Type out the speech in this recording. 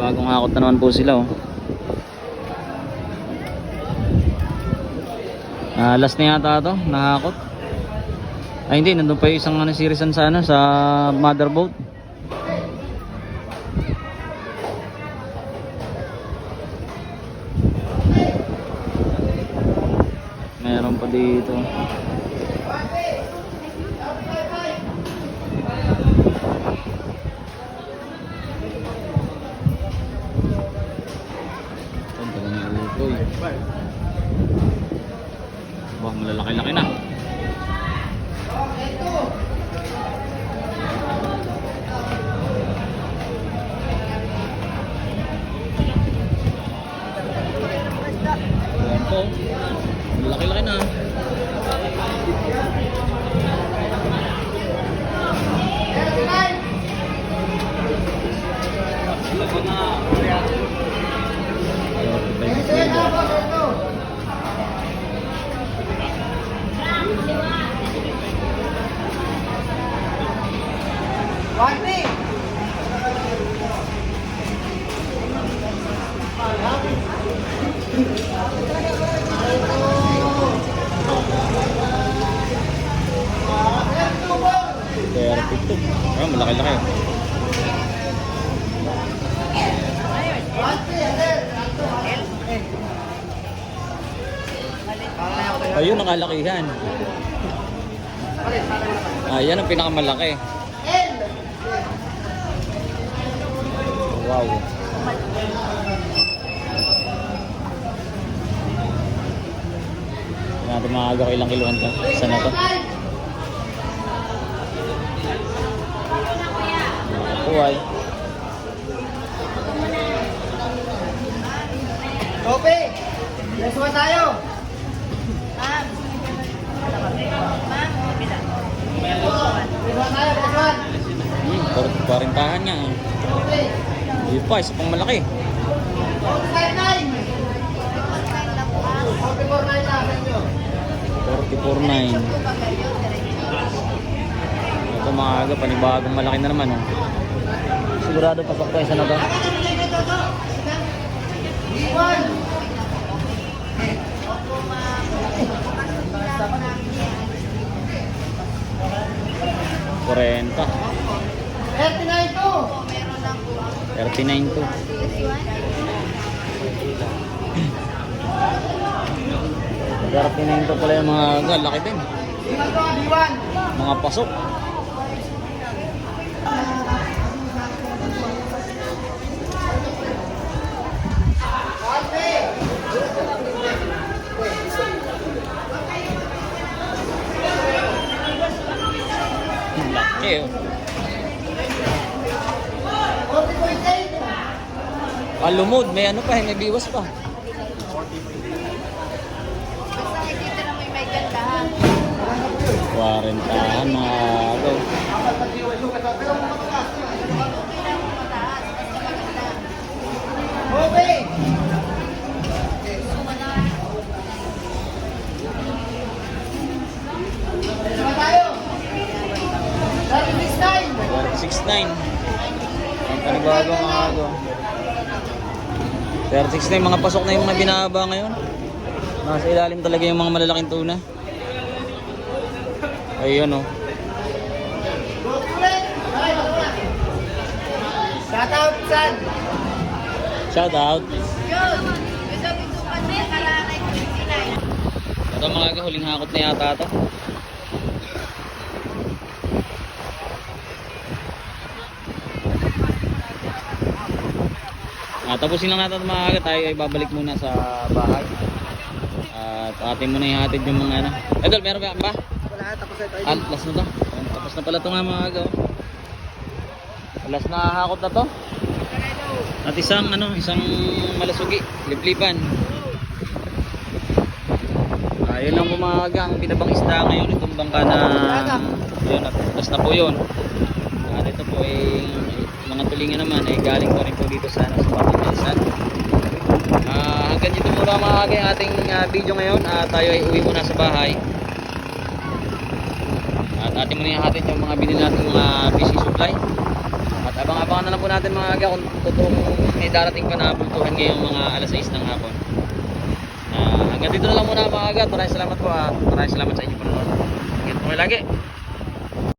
Bagong hakot na naman po sila oh. Ah, last na yata to, nahakot. Ay hindi, nandun pa yung isang ano, sirisan sa ano, sa motherboat. Meron pa dito. Bah, malalaki-laki na. Ayan po. Malaki-laki na. Perfect to. Ah, malaki-laki. Ayun ang kalakihan. Ah, yan ang pinakamalaki. Wow. Hindi natin makagawa ko ilang kiluhan to. Saan na to? Buhay. Tope! Let's one tayo! Let's one tayo, let's one! Hmm, parintahan nga. Tope! Yun pa, isa pang malaki. Tope, five, nine! Tope, four, nine lang sa inyo. 44.9. Ito mga aga, panibagong malaki na naman. Oh. Sigurado pasok to, isa na to. 40. 39 to! 39 to. Thirty-nine to pala yung mga aga, laki din. Lima to, B1! Mga pasok. Laki oh. 40.8! Ah, lumod. May ano pa, may biwas pa. 40 mga agaw. 36 nine! 6'9". Ang panibago mga agaw. 36 na mga pasok na yung mga binaba ngayon. Nasa ilalim talaga yung mga malalaking tuna. Ayun oh. Shout out, son! Shout out. Yun! Gusto bitukan mo yung kalanay 59. Ito mga aga, huling hakot na yata ito. Ah, tapusin lang natin mga aga, tayo ay babalik muna sa bahay. At atin muna ihatid yung mga ano. Edol, meron ba? ba? Wala, tapos na tayo. Ah, last na to. Tapos na pala ito nga mga aga. oh. Last na hakot na to. At isang ano, isang malasugi, liplipan. Ayun lang umaga ang pinabang isda ngayon itong bangka na yun last na po yun. At ito po ay mga tulingan naman ay galing pa rin po dito sa ano, sa Pangasinan. Ah, aga yung ating ah, video ngayon at tayo ay uwi muna sa bahay. At ating muna ihatid yung mga binili natin mga busy supply. At abang-abang abangan na lang po natin mga aga kung totoong may darating pa na bultuhan ngayong mga alas 6 ng hapon. Ah, hanggang dito na lang muna mga aga. Maraming salamat po. ah. Maraming salamat sa inyo po. Ingat po lagi.